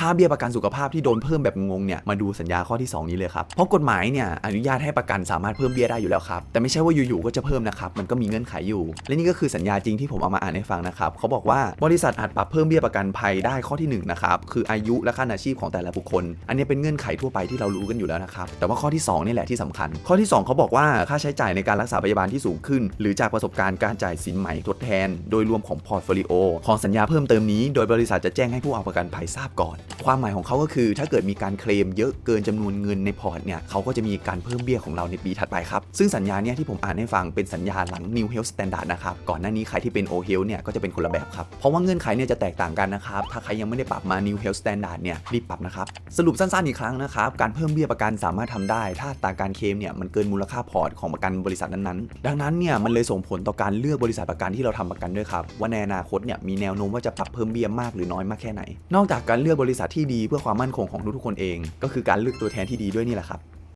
ค่าเบี้ยประกันสุขภาพที่โดนเพิ่มแบบงงเนี่ยมาดูสัญญาข้อที่ 2 นี้เลยครับ เพราะกฎหมายเนี่ยอนุญาตให้ประกันสามารถเพิ่มเบี้ยได้อยู่แล้วครับ แต่ไม่ใช่ว่าอยู่ๆก็จะเพิ่มนะครับมันก็มีเงื่อนไขอยู่ และนี่ก็คือสัญญาจริงที่ผมเอามาอ่านให้ฟังนะครับเขาบอกว่าบริษัทอาจปรับเพิ่มเบี้ยประกันภัยได้ข้อที่หนึ่งนะครับคืออายุและขั้นอาชีพของแต่ละบุคคล อันนี้เป็นเงื่อนไขทั่วไปที่เรารู้กันอยู่แล้วนะครับแต่ว่าข้อที่สองนี่แหละที่สำคัญ ข้อที่สองเขาบอกว่าค่าใช้จ่ายในการรักษาพยาบาลที่สูงขึ้น หรือจากประสบการณ์การจ่ายสินใหม่ทดแทน โดยรวมของพอร์ตโฟลิโอของสัญญาเพิ่มเติมนี้ โดยบริษัทจะแจ้งให้ผู้เอาประกันภัยทราบก่อนความหมายของเขาก็คือ ถ้าเกิดมีการเคลมเยอะเกินจำนวนเงินในพอร์ตเนี่ยเขาก็จะมีการเพิ่มเบี้ยของเราในปีถัดไปครับ ซึ่งสัญญาเนี่ยที่ผมอ่านให้ฟังเป็นสัญญาหลัง New Health Standard นะครับ ก่อนหน้านี้ใครที่เป็น O Health เนี่ยก็จะเป็นคนละแบบครับ เพราะว่าเงื่อนไขเนี่ยจะแตกต่างกันนะครับ ถ้าใครยังไม่ได้ปรับมา New Health Standard เนี่ยรีบปรับนะครับ สรุปสั้นๆอีกครั้งนะครับ การเพิ่มเบี้ยประกันสามารถทำได้ ถ้าตาการเคลมเนี่ยมันเกินมูลค่าพอร์ตของประกันบริษัทนั้นๆ ดังนั้นเนี่ยมันเลยส่งผลต่อการเลือกบริษัทประกันที่เราทำประกันด้วยครับว่าในอนาคตเนี่ยมีแนวโน้มว่าจะปรับเพิ่มเบี้ยมากหรือน้อยมากแค่ไหน นอกจากการเลือกบริษัทที่ดีเพื่อความมั่นคงของทุกๆคนเอง ก็คือการเลือกตัวแทนที่ดีด้วยนี่แหละครับ